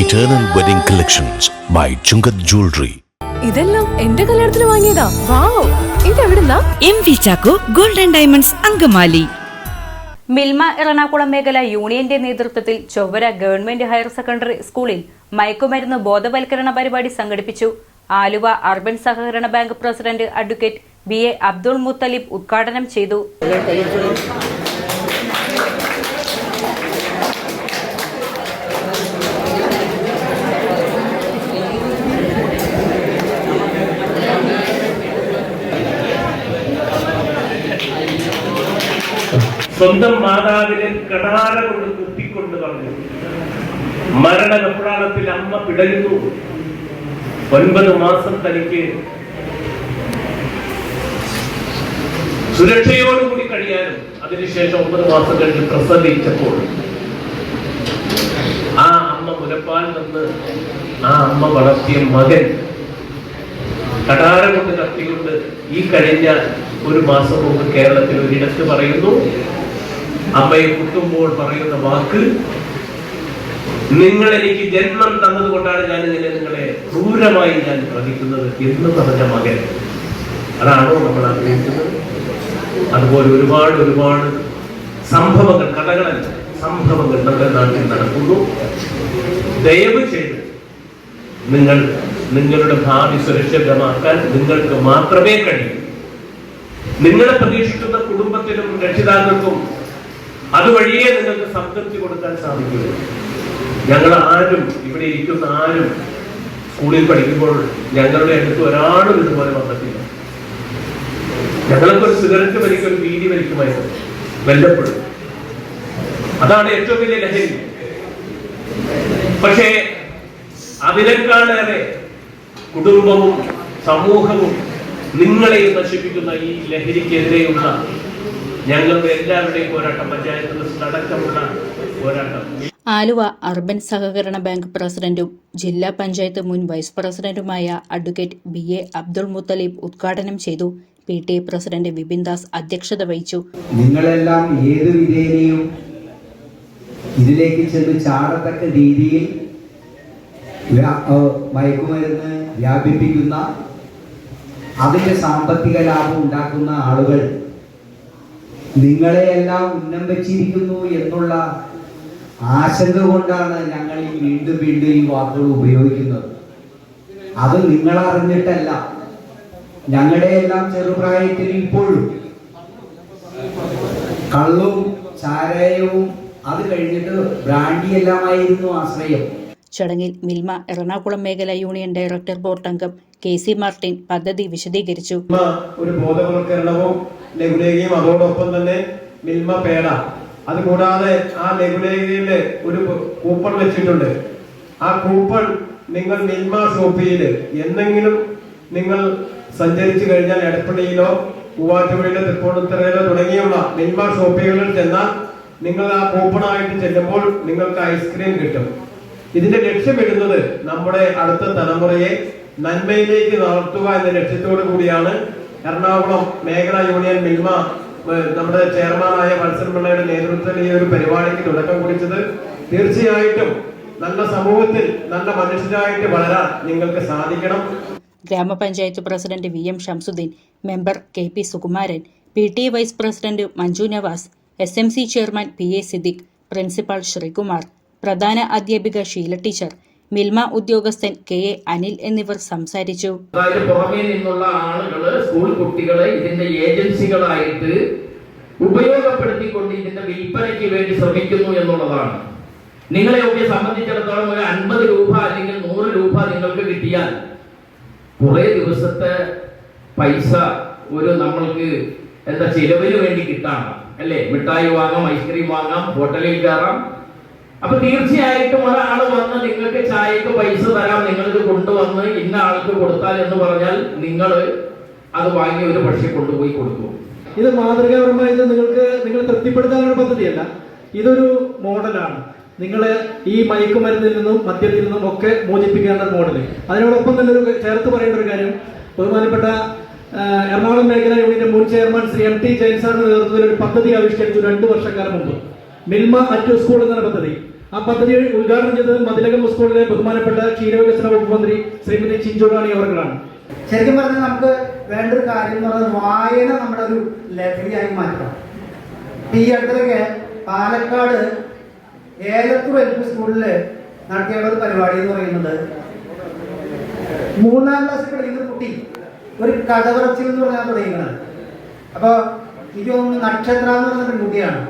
Eternal Wedding Collections by Chungat Jewelry. ഇതെല്ലാം എന്റെ കല്യാണത്തിന് വാങ്ങിയതാ. Wow ഇതെവിടുന്നാ? M V Chacko golden diamonds Angamaly. Milma Ernakulam മേഖല യൂണിയന്റെ നേതൃത്വത്തിൽ ചൊവ്വര ഗവൺമെന്റ് ഹയർ സെക്കൻഡറി സ്കൂളിൽ മയക്കുമരുന്ന് ബോധവൽക്കരണ പരിപാടി സംഘടിപ്പിച്ചു. ആലുവ അർബൻ സഹകരണ bank president advocate B A Abdul Muthalib ഉദ്ഘാടനം ചെയ്തു. സ്വന്തം മാതാവിനെ കടാര കൊണ്ട് കുത്തിക്കൊണ്ട് പറഞ്ഞു. മരണ മരണകപ്രാണത്തിൽ അമ്മ പിടയുന്നു. ഒൻപത് മാസം തനിക്ക് സുരക്ഷയോടുകൂടി കഴിയാനും അതിനുശേഷം ഒമ്പത് മാസം കഴിഞ്ഞ് പ്രസവിച്ചപ്പോൾ ആ അമ്മ മുലപ്പാൽ നിന്ന് ആ അമ്മ വളർത്തിയ മകൻ കടാര കൊണ്ട് കത്തിക്കൊണ്ട് ഈ കഴിഞ്ഞ ഒരു മാസം മുമ്പ് കേരളത്തിൽ ഒരിടത്ത് പറയുന്നു അമ്മയെ കുട്ടുമ്പോൾ പറയുന്ന വാക്ക് നിങ്ങൾ എനിക്ക് ജന്മം തന്നതുകൊണ്ടാണ് ഞാൻ ഇതിനെ നിങ്ങളെ ക്രൂരമായി ഞാൻ പ്രതിക്കുന്നത് എന്ന് പറഞ്ഞ മകൻ. അതാണോ നമ്മൾ ആഗ്രഹിക്കുന്നത്? അതുപോലെ ഒരുപാട് ഒരുപാട് സംഭവങ്ങൾ കഥകളല്ല സംഭവങ്ങൾ നമ്മുടെ നാട്ടിൽ നടക്കുന്നു. ദയവ് ചെയ്ത് നിങ്ങൾ നിങ്ങളുടെ ഭാവി സുരക്ഷിതമാക്കാൻ നിങ്ങൾക്ക് മാത്രമേ കഴിയൂ. നിങ്ങളെ പ്രതീക്ഷിക്കുന്ന കുടുംബത്തിനും രക്ഷിതാക്കൾക്കും അതുവഴിയേ നിങ്ങൾക്ക് സംതൃപ്തി കൊടുക്കാൻ സാധിക്കുള്ളൂ ഞങ്ങൾ ആരും ഇവിടെ ഇരിക്കുന്ന ആരും സ്കൂളിൽ പഠിക്കുമ്പോൾ ഞങ്ങളുടെ അടുത്ത് ഒരാളും ഇതുപോലെ വന്നിട്ടില്ല. ഞങ്ങൾക്ക് ഒരു സിഗരറ്റ് വലിക്കും ഒരു വീതി വലിക്കുമായിരുന്നു വല്ലപ്പോഴും അതാണ് ഏറ്റവും വലിയ ലഹരി. പക്ഷേ അതിനേക്കാളേറെ കുടുംബവും സമൂഹവും നിങ്ങളെയും നശിപ്പിക്കുന്ന ഈ ലഹരിക്കെതിരെയുള്ള ഞങ്ങളുടെ എല്ലാവരുടെയും പോരാട്ടം പഞ്ചായത്ത് പ്രസിഡന്റ് അടക്കമുള്ള പോരാട്ടം. ആലുവ അർബൻ സഹകരണ ബാങ്ക് പ്രസിഡന്റും ജില്ലാ പഞ്ചായത്ത് മുൻ വൈസ് പ്രസിഡന്റുമായ advocate B A Abdul Muthalib ഉദ്ഘാടനം ചെയ്തു. P T A president Vipin Das അധ്യക്ഷത വഹിച്ചു. നിങ്ങളെല്ലാം ഏത് വിധേനയും ഇതിലേക്ക് ചെന്ന് ചാടത്തക്ക രീതിയിൽ മയക്കുമരുന്ന് വ്യാപിപ്പിക്കുന്ന അതിന്റെ സാമ്പത്തിക ലാഭം ഉണ്ടാക്കുന്ന ആളുകൾ നിങ്ങളെയെല്ലാം ഉന്നം വെച്ചിരിക്കുന്നു എന്നുള്ള ആശങ്ക കൊണ്ടാണ് ഞങ്ങൾ ഈ വീണ്ടും വീണ്ടും ഈ വാക്കുകൾ ഉപയോഗിക്കുന്നത്. അത് നിങ്ങൾ അറിഞ്ഞിട്ടല്ല ഞങ്ങളുടെ എല്ലാം ചെറുപ്രായത്തിൽ ഇപ്പോഴും കള്ളും ചാരായവും അത് കഴിഞ്ഞിട്ട് ബ്രാൻഡി എല്ലാമായിരുന്നു ആശ്രയം. ചടങ്ങിൽ മിൽമ എറണാകുളം മേഖല യൂണിയൻ ഡയറക്ടർ ബോർഡ് അംഗം കെ സി മാർട്ടിൻ പദ്ധതി വിശദീകരിച്ചു. ഒരു ബോധവൽക്കരണവും ലഘുലേഖയും അതോടൊപ്പം തന്നെ മിൽമ പേട. അതുകൂടാതെ ആ ലഘുലേഖയിൽ ഒരു കൂപ്പൺ വെച്ചിട്ടുണ്ട്. ആ കൂപ്പൺ നിങ്ങൾ മിൽമ ഷോപ്പിയിൽ എന്തെങ്കിലും നിങ്ങൾ സഞ്ചരിച്ചു കഴിഞ്ഞാൽ എടപ്പള്ളിയിലോ മൂവാറ്റുപുഴയിലോ തൃപ്പൂണിത്തുറയിലോ തുടങ്ങിയുള്ള മിൽമ ഷോപ്പുകളിൽ ചെന്നാൽ നിങ്ങൾ ആ കൂപ്പണായിട്ട് ചെല്ലുമ്പോൾ നിങ്ങൾക്ക് ഐസ്ക്രീം കിട്ടും. ഇതിന്റെ ലക്ഷ്യമിടുന്നത് നമ്മുടെ അടുത്ത തലമുറയെ നന്മയിലേക്ക് നടത്തുക എന്ന ലക്ഷ്യത്തോടു കൂടിയാണ് എറണാകുളം മേഖല യൂണിയൻ മിൽമ നമ്മുടെ ചെയർമാനായ വത്സൻ പിള്ളയുടെ നേതൃത്വത്തിൽ ഈ ഒരു പരിപാടിക്ക് തുടക്കം കുറിച്ചത് തീർച്ചയായിട്ടും നല്ല സമൂഹത്തിൽ നല്ല മനുഷ്യരായിട്ട് വളരാൻ നിങ്ങൾക്ക് സാധിക്കണം. Grama panchayat president V M Shamsuddin member K P Sukumaran P T vice president Manju Navas S M C chairman P A Siddique principal Sreekumar പ്രധാന അധ്യാപിക ഷീല ടീച്ചർ മിൽമ ഉദ്യോഗസ്ഥൻ കെ എ അനിൽ എന്നിവർ സംസാരിച്ചു. പുറമേ നിന്നുള്ള ആളുകൾ സ്കൂൾ കുട്ടികളെ ഇതിന്റെ ഏജൻസികളായിട്ട് ഉപയോഗപ്പെടുത്തിക്കൊണ്ട് ഇതിന്റെ വിൽപ്പനയ്ക്ക് വേണ്ടി ശ്രമിക്കുന്നു എന്നുള്ളതാണ്. നിങ്ങളെയൊക്കെ സംബന്ധിച്ചിടത്തോളം ഒരു അൻപത് രൂപ അല്ലെങ്കിൽ നൂറ് രൂപ നിങ്ങൾക്ക് കിട്ടിയാൽ കുറെ ദിവസത്തെ പൈസ ഒരു നമ്മൾക്ക് എന്താ ചിലവിന് വേണ്ടി കിട്ടാണ് അല്ലേ? മിഠായി വാങ്ങാം ഐസ്ക്രീം വാങ്ങാം ഹോട്ടലിൽ കയറാം അപ്പൊ തീർച്ചയായിട്ടും ഒരാൾ വന്ന് നിങ്ങൾക്ക് ചായക്ക് പൈസ തരാം നിങ്ങൾക്ക് കൊണ്ടുവന്ന് ഇന്ന ആൾക്ക് കൊടുത്താൽ എന്ന് പറഞ്ഞാൽ നിങ്ങൾ അത് വാങ്ങി ഒരു പക്ഷെ കൊണ്ടുപോയി കൊടുക്കും. ഇത് മാതൃകാപരമായത് നിങ്ങൾക്ക് നിങ്ങൾ തൃപ്തിപ്പെടുത്താനുള്ള പദ്ധതിയല്ല ഇതൊരു മോഡലാണ്. നിങ്ങൾ ഈ മയക്കുമരുന്നിൽ നിന്നും മദ്യത്തിൽ നിന്നും ഒക്കെ മോചിപ്പിക്കേണ്ട മോഡൽ അതിനോടൊപ്പം തന്നെ ഒരു ചേർത്ത് പറയേണ്ട ഒരു കാര്യം ബഹുമാനപ്പെട്ട എറണാകുളം മേഖല യൂണിറ്റിന്റെ മുൻ chairman Shri M T Jayan സാറിന്റെ നേതൃത്വത്തിൽ ഒരു പദ്ധതി ആവിഷ്കരിച്ചു രണ്ടു വർഷക്കാലം മുമ്പ്. മിൽമ അറ്റ് സ്കൂൾ എന്ന പദ്ധതി. ആ പദ്ധതി ഉദ്ഘാടനം ചെയ്തത് മതിലകം സ്കൂളിലെ ബഹുമാനപ്പെട്ട ക്ഷീരവികസന വകുപ്പ് മന്ത്രി ശ്രീമതി ചിഞ്ചോടാണി അവർകളാണ്. ശരിക്കും പറഞ്ഞാൽ നമുക്ക് വേണ്ട ഒരു കാര്യം എന്ന് പറയുന്നത് വായന നമ്മുടെ ഒരു ലഹരിയായി മാറ്റണം. ഈ അടുത്തൊക്കെ പാലക്കാട് ഏലത്തൂർ എൽ പി സ്കൂളിൽ നടത്തിയ ഒരു പരിപാടി എന്ന് പറയുന്നത് മൂന്നാം ക്ലാസ്സിൽ പഠിക്കുന്ന കുട്ടി ഒരു കഥ പറച്ചിൽ എന്ന് പറഞ്ഞാൽ തുടങ്ങുന്നത് അപ്പോൾ ഇതൊന്ന് നക്ഷത്ര എന്ന് പറഞ്ഞ പെൺകുട്ടിയാണ്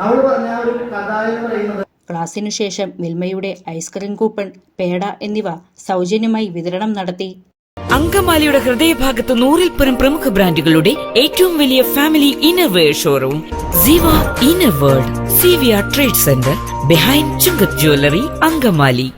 അവൾ പറഞ്ഞ ഒരു കഥ എന്ന് പറയുന്നത് ക്ലാസ്സിനു ശേഷം വിൽമയുടെ ഐസ്ക്രീം കൂപ്പൺ പേട എന്നിവ സൗജന്യമായി വിതരണം നടത്തി. അങ്കമാലിയുടെ ഹൃദയഭാഗത്ത് നൂറിൽ പരം പ്രമുഖ ബ്രാൻഡുകളുടെ ഏറ്റവും വലിയ family innerwear showroom Siva inner world C V R trade centre behind Chungath jewellery Angamaly.